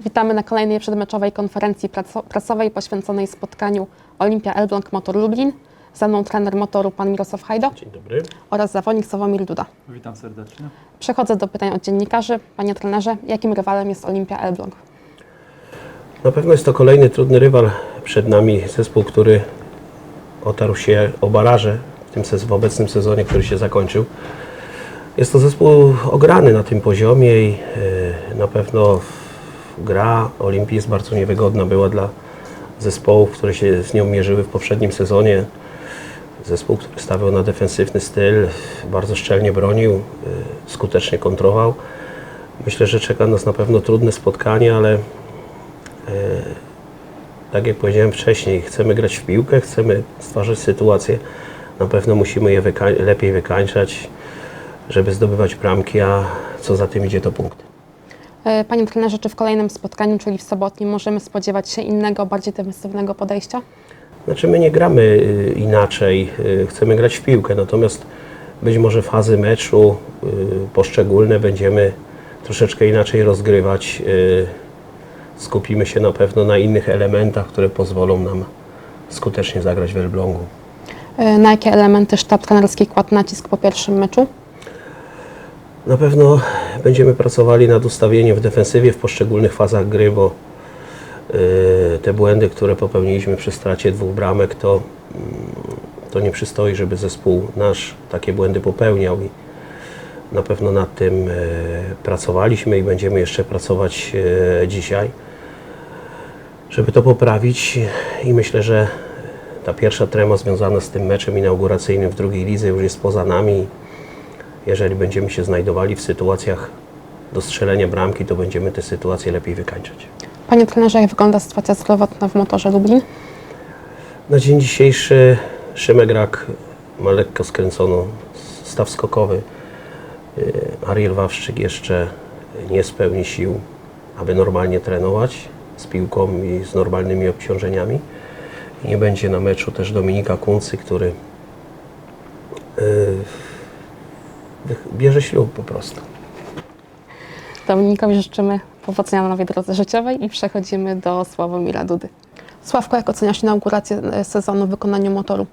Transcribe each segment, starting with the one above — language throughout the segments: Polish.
Witamy na kolejnej przedmeczowej konferencji prasowej poświęconej spotkaniu Olimpia Elbląg Motor Lublin. Ze mną trener motoru pan Mirosław Hajdo Dzień dobry. oraz zawodnik Sławomir Duda. Witam serdecznie. Przechodzę do pytań od dziennikarzy. Panie trenerze, jakim rywalem jest Olimpia Elbląg? Na pewno jest to kolejny trudny rywal. Przed nami zespół, który otarł się o baraże w, tym w obecnym sezonie, który się zakończył. Jest to zespół ograny na tym poziomie i e, na pewno gra Olimpii jest bardzo niewygodna była dla zespołów, które się z nią mierzyły w poprzednim sezonie. Zespół, który stawiał na defensywny styl, bardzo szczelnie bronił, e, skutecznie kontrował. Myślę, że czeka nas na pewno trudne spotkanie, ale tak jak powiedziałem wcześniej, chcemy grać w piłkę, chcemy stwarzać sytuacje. Na pewno musimy je lepiej wykańczać, żeby zdobywać bramki, a co za tym idzie to punkty. E, Panie trenerze, czy w kolejnym spotkaniu, czyli w sobotnim, możemy spodziewać się innego, bardziej defensywnego podejścia? Znaczy my nie gramy y, inaczej, y, chcemy grać w piłkę, natomiast być może fazy meczu y, poszczególne będziemy troszeczkę inaczej rozgrywać. Skupimy się na pewno na innych elementach, które pozwolą nam skutecznie zagrać w Elblągu. E, Na jakie elementy sztab trenerski kładł nacisk po pierwszym meczu? Na pewno będziemy pracowali nad ustawieniem w defensywie w poszczególnych fazach gry, bo y, te błędy, które popełniliśmy przy stracie dwóch bramek, to, mm, to nie przystoi, żeby zespół nasz takie błędy popełniał i na pewno nad tym y, pracowaliśmy i będziemy jeszcze pracować y, dzisiaj, żeby to poprawić i myślę, że ta pierwsza trema związana z tym meczem inauguracyjnym w drugiej lidze już jest poza nami jeżeli będziemy się znajdowali w sytuacjach do strzelenia bramki, to będziemy te sytuacje lepiej wykańczać. Panie trenerze, jak wygląda sytuacja zdrowotna w motorze Lublin? Na dzień dzisiejszy Szymek Rak ma lekko skręcono staw skokowy. Yy, Ariel Wawrzyk jeszcze nie spełni sił, aby normalnie trenować z piłką i z normalnymi obciążeniami. I nie będzie na meczu też Dominika Kuncy, który yy, bierze ślub po prostu. Dominikowi życzymy powodzenia na nowej drodze życiowej i przechodzimy do Sławomira Dudy. Sławko, jak oceniasz inaugurację e, sezonu w wykonaniu motoru?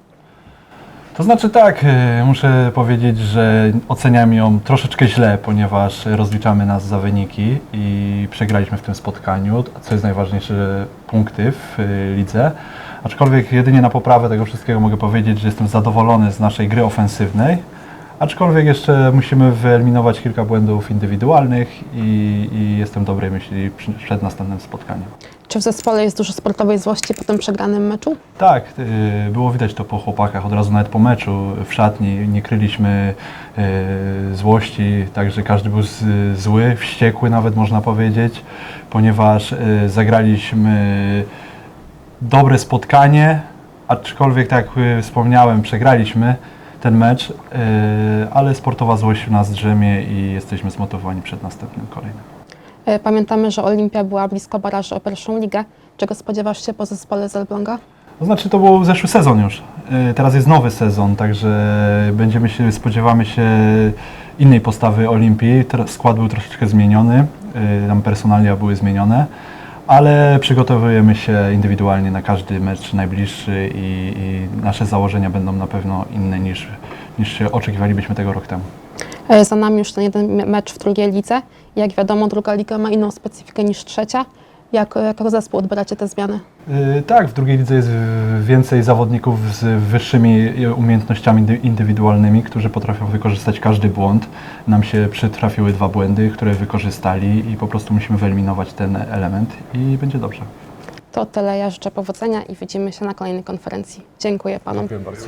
To znaczy tak, e, muszę powiedzieć, że oceniam ją troszeczkę źle, ponieważ rozliczamy nas za wyniki i przegraliśmy w tym spotkaniu, co jest najważniejsze, punkty w e, lidze. Aczkolwiek jedynie na poprawę tego wszystkiego mogę powiedzieć, że jestem zadowolony z naszej gry ofensywnej. Aczkolwiek jeszcze musimy wyeliminować kilka błędów indywidualnych i, i jestem dobrej myśli przy- przed następnym spotkaniem. Czy w zespole jest dużo sportowej złości po tym przegranym meczu? Tak, y, było widać to po chłopakach, od razu nawet po meczu w szatni nie kryliśmy y, złości, także każdy był z, zły, wściekły nawet można powiedzieć, ponieważ y, zagraliśmy dobre spotkanie, aczkolwiek tak jak y, wspomniałem, przegraliśmy ten mecz, y, ale sportowa złość w nas drzemie i jesteśmy zmotywowani przed następnym kolejnym. E, Pamiętamy, że Olimpia była blisko baraży o pierwszą ligę. Czego spodziewasz się po zespole z Elbląga? To znaczy to był zeszły sezon już. Y, Teraz jest nowy sezon, także będziemy się, spodziewamy się innej postawy Olimpii. Skład był troszeczkę zmieniony, y, tam personalia były zmienione, ale przygotowujemy się indywidualnie na każdy mecz najbliższy i, i nasze założenia będą na pewno inne niż, niż oczekiwalibyśmy tego rok temu. E, Za nami już ten jeden me- mecz w drugiej lidze. Jak wiadomo, druga liga ma inną specyfikę niż trzecia. Jak, jako zespół odbieracie te zmiany? Y, Tak, w drugiej lidze jest więcej zawodników z wyższymi umiejętnościami indy- indywidualnymi, którzy potrafią wykorzystać każdy błąd. Nam się przytrafiły dwa błędy, które wykorzystali i po prostu musimy wyeliminować ten element i będzie dobrze. To tyle. Ja życzę powodzenia i widzimy się na kolejnej konferencji. Dziękuję panom. Dziękuję bardzo.